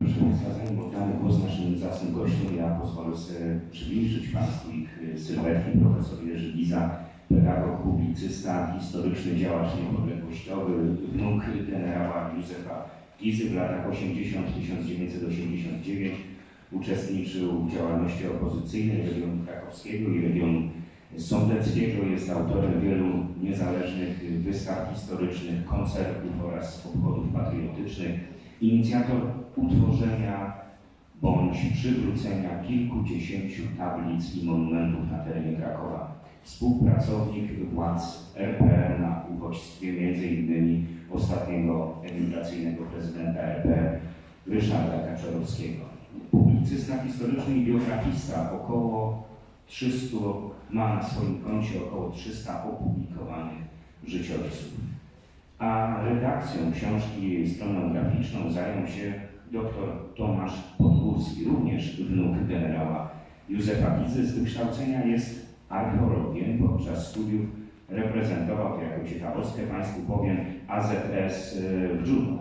Proszę Państwa, zanim oddamy głos naszym zacnym gościom, ja pozwolę sobie przybliżyć Państwu ich y, sylwetki. Profesor Jerzy Giza, pedagog, publicysta, historyczny działacz niepodległościowy, wnuk generała Józefa Gizy w latach 80-1989 uczestniczył w działalności opozycyjnej regionu krakowskiego i regionu sądeckiego. Jest autorem wielu niezależnych wystaw historycznych, koncertów oraz obchodów patriotycznych inicjator utworzenia bądź przywrócenia kilkudziesięciu tablic i monumentów na terenie Krakowa. Współpracownik władz RP na uchodźstwie m.in. ostatniego emigracyjnego prezydenta RP Ryszarda Kaczorowskiego. Publicysta historyczny i biografista, około 300, ma na swoim koncie około 300 opublikowanych życiorysów a redakcją książki i jej stroną graficzną zajął się dr Tomasz Podgórski, również wnuk generała Józefa Gizy. Z wykształcenia jest archeologiem. Podczas studiów reprezentował, to jako ciekawostkę Państwu powiem, AZS w Dżuno.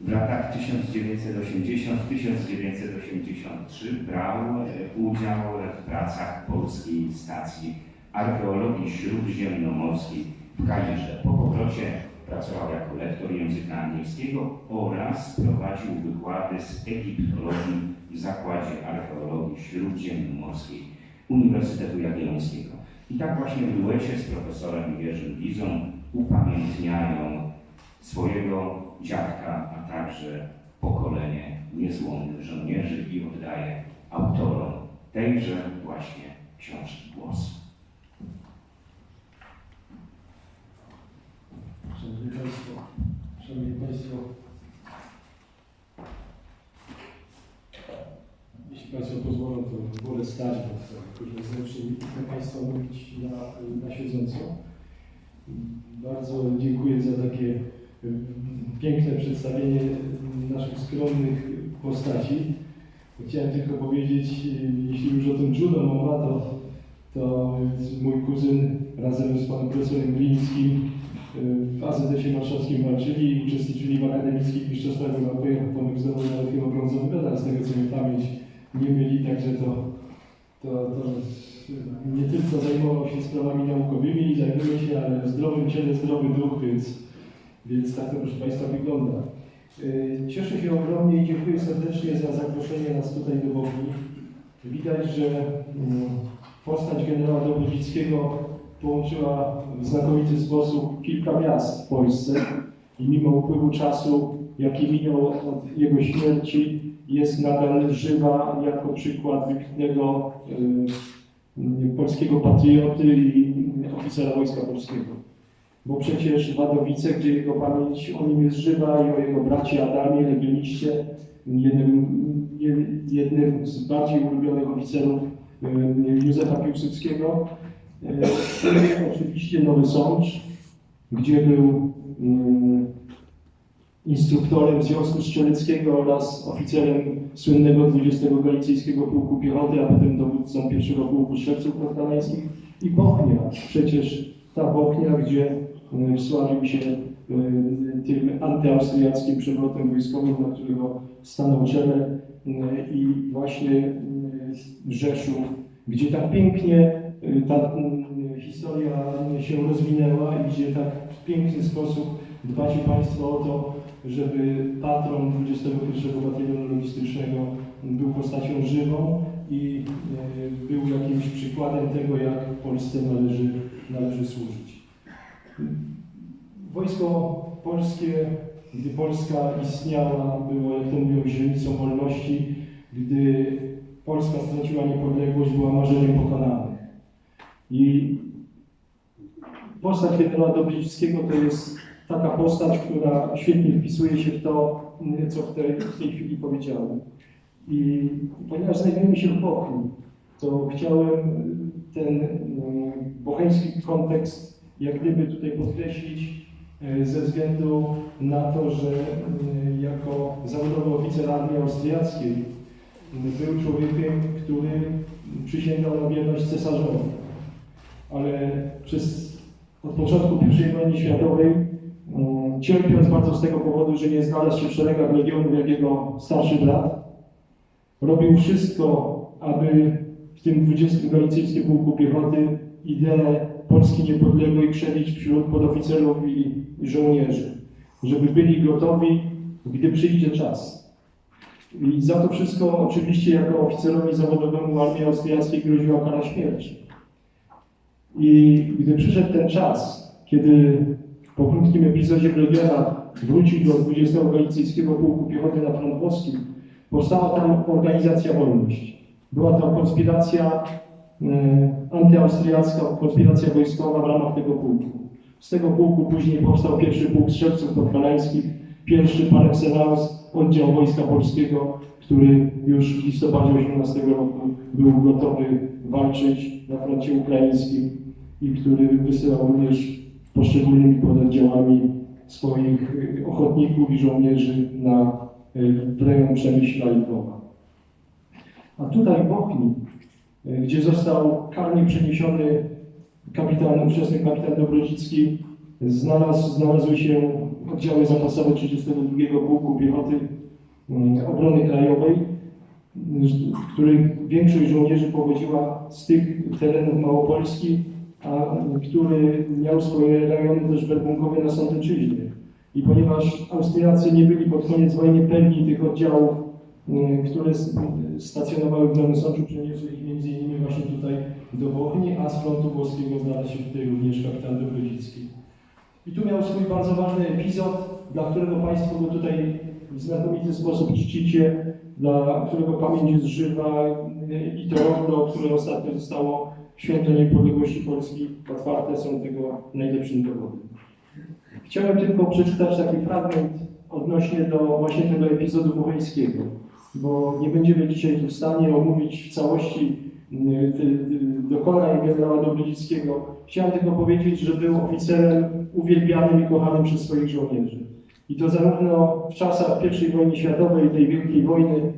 W latach 1980-1983 brał e, udział w pracach Polskiej Stacji Archeologii Śródziemnomorskiej w Kairze. Po powrocie pracował jako lektor języka angielskiego oraz prowadził wykłady z egiptologii w Zakładzie Archeologii Śródziemnomorskiej Uniwersytetu Jagiellońskiego. I tak właśnie w duecie z profesorem Jerzym Gizą upamiętniają swojego dziadka, a także pokolenie niezłomnych żołnierzy i oddaje autorom tejże właśnie książki głos. Szanowni Państwo, Szanowni Państwo, jeśli Państwo pozwolą, to wolę stać, bo to jakoś wewnętrznie nie chcę Państwa mówić na, na siedząco. Bardzo dziękuję za takie y, piękne przedstawienie naszych skromnych postaci. Chciałem tylko powiedzieć, y, jeśli już o tym judo mowa, to, to mój kuzyn razem z panem profesorem Glińskim w AZS-ie Warszawskim walczyli i uczestniczyli w akademickich mistrzostwach Europy. Tomek zdobył nawet chyba brązowy medal, z tego co mi pamięć nie myli, także to, to, to nie tylko zajmował się sprawami naukowymi i zajmuje się, ale w zdrowym ciele, zdrowy duch, więc, więc tak to proszę Państwa wygląda. Yy, Cieszę się ogromnie i dziękuję serdecznie za zaproszenie nas tutaj do Bogi. Widać, że mm, postać generała Dobrowickiego połączyła w znakomity sposób kilka miast w Polsce i mimo upływu czasu, jaki minął od jego śmierci, jest nadal żywa jako przykład wybitnego y, polskiego patrioty i oficera Wojska Polskiego. Bo przecież Wadowice, gdzie jego pamięć o nim jest żywa i o jego bracie Adamie, legioniście, jednym, jednym z bardziej ulubionych oficerów y, Józefa Piłsudskiego, E, oczywiście Nowy Sącz, gdzie był instruktorem Związku Strzeleckiego oraz oficerem słynnego 20 Galicyjskiego Pułku Piechoty, a potem dowódcą pierwszego Pułku Strzelców Podhalańskich i Bochnia. Przecież ta Bochnia, gdzie mm, wsławił się mm, tym antyaustriackim przewrotem wojskowym, na którego stanął czele i właśnie Rzeszów, gdzie tak pięknie ta historia się rozwinęła i gdzie tak w piękny sposób dbacie Państwo o to, żeby patron 21 Batalionu Logistycznego był postacią żywą i e, był jakimś przykładem tego, jak Polsce należy, należy służyć. Wojsko polskie, gdy Polska istniała, było, jak to mówią, źrenicą wolności. Gdy Polska straciła niepodległość, była marzeniem pokonanym. I postać generała Dobrzyńskiego to jest taka postać, która świetnie wpisuje się w to, co w tej, w tej chwili powiedziałem. I ponieważ znajdujemy się w Bochni, to chciałem ten mm, bocheński kontekst jak gdyby tutaj podkreślić ze względu na to, że jako zawodowy oficer armii austriackiej był człowiekiem, który przysięgał na wierność cesarzowi ale przez, od początku I wojny światowej cierpiąc bardzo z tego powodu, że nie znalazł się w szeregach legionów jak jego starszy brat, robił wszystko, aby w tym 20 Galicyjskim Pułku Piechoty ideę Polski Niepodległej krzewić wśród podoficerów i i żołnierzy, żeby byli gotowi, gdy przyjdzie czas. I za to wszystko oczywiście jako oficerowi zawodowemu armii austriackiej groziła kara śmierci. I gdy przyszedł ten czas, kiedy po krótkim epizodzie w Legionach wrócił do 20 Galicyjskiego Pułku Piechoty na front włoski, powstała tam organizacja Wolność. Była to konspiracja e, antyaustriacka, konspiracja wojskowa w ramach tego pułku. Z tego pułku później powstał pierwszy pułk strzelców podhalańskich, pierwszy par excellence oddział Wojska Polskiego, który już w listopadzie 18 roku był gotowy walczyć na froncie ukraińskim i który wysyłał również poszczególnymi pododdziałami swoich y, ochotników i żołnierzy na, y, w rejon Przemyśla i Lwowa. A tutaj w Bochni, y, gdzie został karnie przeniesiony kapitan, ówczesny kapitan Dobrodzicki, znalazł, znalazły się oddziały zapasowe 32 Pułku Piechoty mm, Obrony Krajowej, w których większość żołnierzy pochodziła z tych terenów Małopolski, który miał swoje rejony też werbunkowe na Sądeczyźnie. I ponieważ Austriacy nie byli pod koniec wojny pewni tych oddziałów, mm, które stacjonowały w Nowym Sączu, przeniosły ich między innymi właśnie tutaj do Bochni, a z frontu włoskiego znalazł się tutaj również kapitan Dobrodzicki. I tu miał swój bardzo ważny epizod, dla którego Państwo go tutaj w znakomity sposób czcicie, dla którego pamięć jest żywa i to rondo, które ostatnio zostało Święto Niepodległości Polski otwarte są tego najlepszym dowodem. Chciałem tylko przeczytać taki fragment odnośnie do właśnie tego epizodu bocheńskiego, bo nie będziemy dzisiaj w stanie omówić w całości ty- dokonań generała Dobrodzickiego. Chciałem tylko powiedzieć, że był oficerem uwielbianym i kochanym przez swoich żołnierzy. I to zarówno w czasach I wojny światowej, tej wielkiej wojny,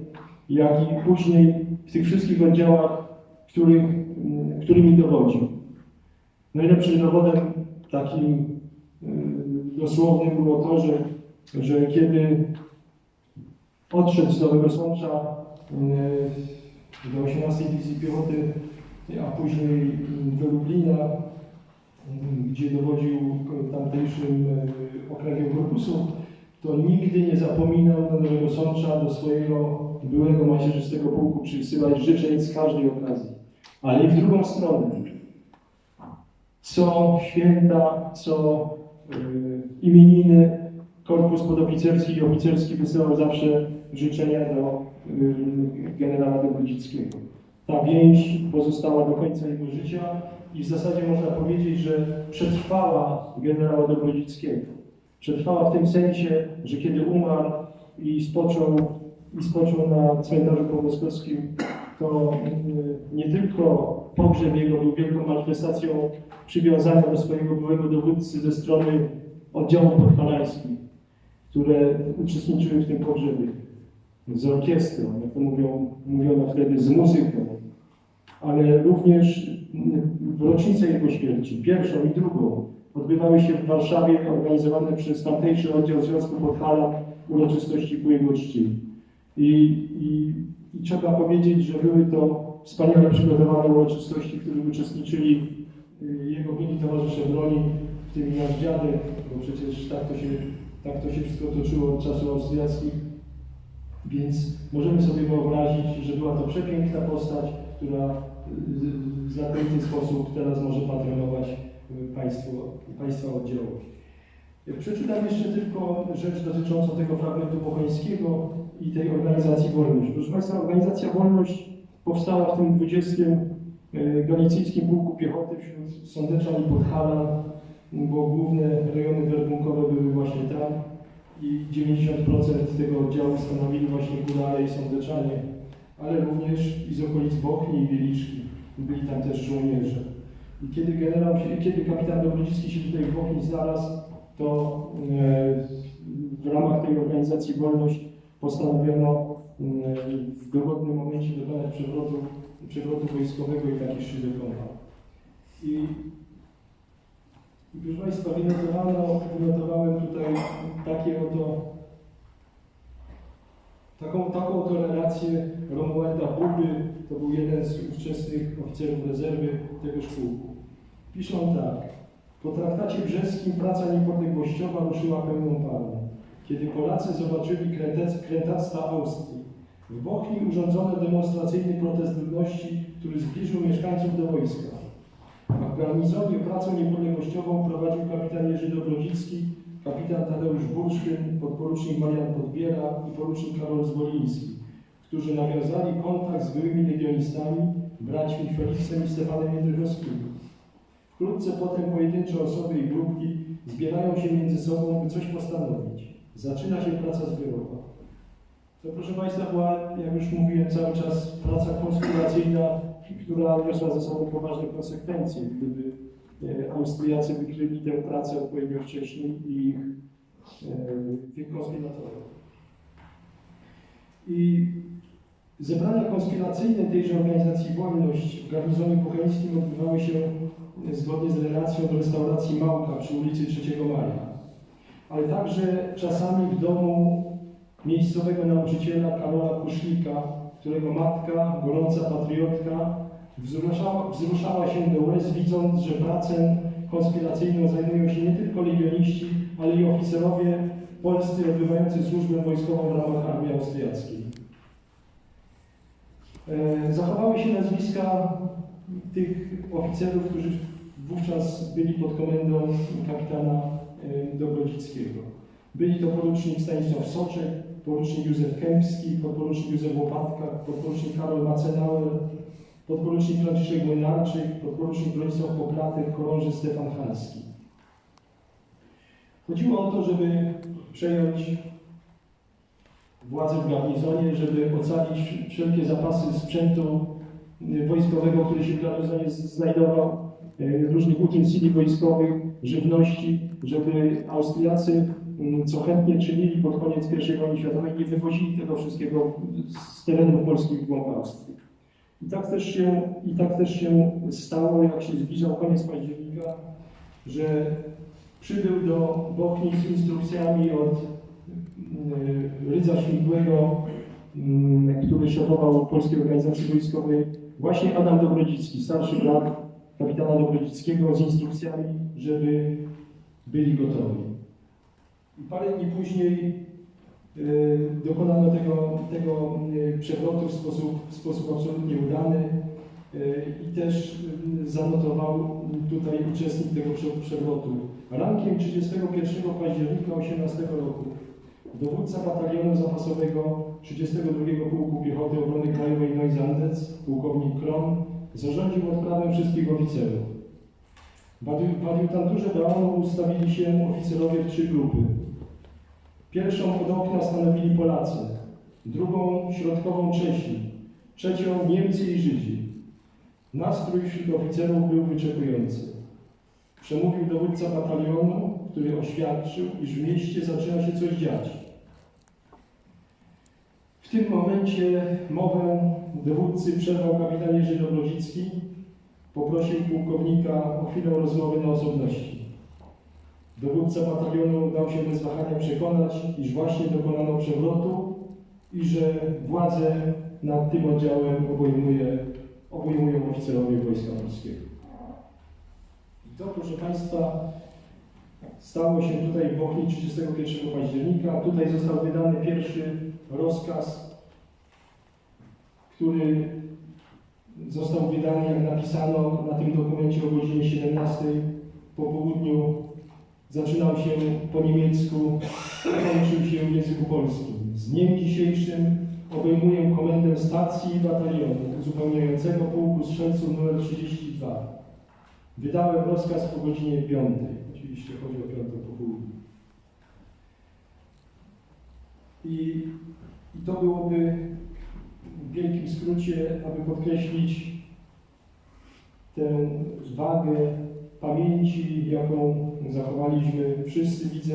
jak i później w tych wszystkich oddziałach, których, mm, którymi dowodził. Najlepszym dowodem takim y, dosłownym było to, że, że kiedy odszedł z Nowego Sącza y, do 18 Dywizji Piechoty, a później do Lublina, y, gdzie dowodził tamtejszym okręgiem korpusu, to nigdy nie zapominał do Nowego Sącza, do swojego byłego macierzystego pułku przysyłać życzeń z każdej okazji. Ale i w drugą stronę. Co święta, co y, imieniny, korpus podoficerski i oficerski wysyłał zawsze życzenia do y, generała Dobrodzickiego. Ta więź pozostała do końca jego życia i w zasadzie można powiedzieć, że przetrwała generała Dobrodzickiego. Przetrwała w tym sensie, że kiedy umarł i spoczął, i spoczął na cmentarzu połoskowskim, to y, nie tylko pogrzeb jego był wielką manifestacją przywiązania do swojego byłego dowódcy ze strony oddziałów podhalańskich, które uczestniczyły w tym pogrzebie, z orkiestrą, jak to mówią, mówiono wtedy, z muzyką, ale również w rocznicę jego śmierci, pierwszą i drugą, odbywały się w Warszawie organizowane przez tamtejszy oddział Związku Podhala uroczystości ku jego czci. I, i, I trzeba powiedzieć, że były to wspaniale przygotowane uroczystości, w których uczestniczyli y, jego byli towarzysze broni, w tym i nasz dziadek, bo przecież tak to się, tak to się wszystko toczyło od czasu austriackich. Więc możemy sobie wyobrazić, że była to przepiękna postać, która y, w znakomity sposób teraz może patronować y, państwo, państwa oddziałowi. Przeczytam jeszcze tylko rzecz dotyczącą tego fragmentu bocheńskiego i tej organizacji Wolność. Proszę Państwa, organizacja Wolność powstała w tym 20 y, Galicyjskim Pułku Piechoty wśród Sądeczan i Podhala, bo główne rejony werbunkowe były właśnie tam i 90% tego oddziału stanowili właśnie Górale i Sądeczanie, ale również i z okolic Bochni i Wieliczki. Byli tam też żołnierze. I kiedy generał, kiedy kapitan Dobrodzicki się tutaj w Bochni znalazł, to e, w ramach tej organizacji Wolność postanowiono e, w dogodnym momencie dokonać przewrotu, przewrotu wojskowego i taki szczyt dokonał. I proszę Państwa, wynotowałem tutaj takie oto, taką, taką oto relację Romualda Buby, to był jeden z ówczesnych oficerów rezerwy tegoż pułku. Piszą tak. Po traktacie brzeskim praca niepodległościowa ruszyła pełną parą. Kiedy Polacy zobaczyli krętactwa Austrii, w Bochni urządzono demonstracyjny protest ludności, który zbliżył mieszkańców do wojska. A w garnizonie pracę niepodległościową prowadził kapitan Jerzy Dobrodzicki, kapitan Tadeusz Bursztyn, podporucznik Marian Podbiera i porucznik Karol Zwoliński, którzy nawiązali kontakt z byłymi legionistami, braćmi Feliksem i Stefanem Jędrykowskimi. Wkrótce potem pojedyncze osoby i grupki zbierają się między sobą, by coś postanowić. Zaczyna się praca zbiorowa. To proszę Państwa była, jak już mówiłem cały czas, praca konspiracyjna, która niosła ze sobą poważne konsekwencje. Gdyby e, Austriacy wykryli tę pracę odpowiednio wcześniej i ich, e, ich konspiratorów. I zebrania konspiracyjne tejże organizacji Wolność w garnizonie bocheńskim odbywały się zgodnie z relacją do restauracji Małka przy ulicy 3 Maja. Ale także czasami w domu miejscowego nauczyciela Karola Kuszlika, którego matka, gorąca patriotka, wzruszała, wzruszała się do łez, widząc, że pracę konspiracyjną zajmują się nie tylko legioniści, ale i oficerowie polscy odbywający służbę wojskową w ramach armii austriackiej. E, Zachowały się nazwiska tych oficerów, którzy wówczas byli pod komendą kapitana e, Dobrodzickiego. Byli to porucznik Stanisław Soczek, porucznik Józef Kępski, podporucznik Józef Łopatka, podporucznik Karol Macenauer, podporucznik Franciszek Młynarczyk, podporucznik Bronisław Poplatek, chorąży Stefan Hanski. Chodziło o to, żeby przejąć władzę w garnizonie, żeby ocalić wszelkie zapasy sprzętu wojskowego, który się w garnizonie znajdował, y, różnych utensili wojskowych, żywności, żeby Austriacy, mm, co chętnie czynili pod koniec I wojny światowej, nie wywozili tego wszystkiego z terenów polskich w głąb Austrii. I tak też się, i tak też się stało, jak się zbliżał koniec października, że przybył do Bochni z instrukcjami od y, Rydza Śmigłego, mm, który szefował Polskiej Organizacji Wojskowej, właśnie Adam Dobrodzicki, starszy brat kapitana Dobrodzickiego z instrukcjami, żeby byli gotowi. I parę dni później y, dokonano tego, tego y, przewrotu w sposób, w sposób absolutnie udany y, i też zanotował tutaj uczestnik tego prze- przewrotu. Rankiem 31 października 18 roku dowódca batalionu zapasowego 32 Pułku Piechoty Obrony Krajowej Neusandec, pułkownik Kron, zarządził odprawę wszystkich oficerów. W adiu- w adiutanturze Daonu ustawili się oficerowie w trzy grupy. Pierwszą od okna stanowili Polacy, drugą środkową Czesi, trzecią Niemcy i Żydzi. Nastrój wśród oficerów był wyczekujący. Przemówił dowódca batalionu, który oświadczył, iż w mieście zaczyna się coś dziać. W tym momencie mowę dowódcy przerwał kapitan Jerzy Dobrodzicki. Poprosił pułkownika o chwilę rozmowy na osobności. Dowódca batalionu dał się bez wahania przekonać, iż właśnie dokonano przewrotu i że władzę nad tym oddziałem obejmuje, obejmują oficerowie Wojska Polskiego. I to, proszę Państwa, stało się tutaj w Bochni 31 października. Tutaj został wydany pierwszy rozkaz, który został wydany, jak napisano na tym dokumencie o godzinie 17 po południu. Zaczynał się po niemiecku, kończył się w języku polskim. Z dniem dzisiejszym obejmuję komendę stacji i batalionu uzupełniającego pułku strzelców nr 32. Wydałem rozkaz po godzinie 5. Oczywiście chodzi o 5 po południu. I, I to byłoby wielkim skrócie, aby podkreślić tę wagę pamięci, jaką zachowaliśmy wszyscy, widzę,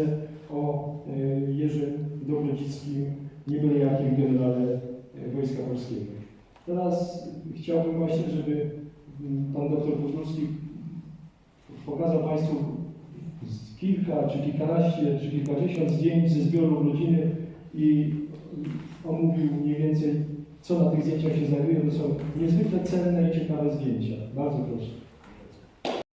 o e, Jerzym Dobrodzickim, nie byle jakim generale e, Wojska Polskiego. Teraz chciałbym właśnie, żeby mm, pan doktor Podgórski pokazał Państwu kilka, czy kilkanaście, czy kilkadziesiąt zdjęć ze zbioru rodziny i omówił mniej więcej, co na tych zdjęciach się znajduje. To są niezwykle cenne i ciekawe zdjęcia. Bardzo proszę.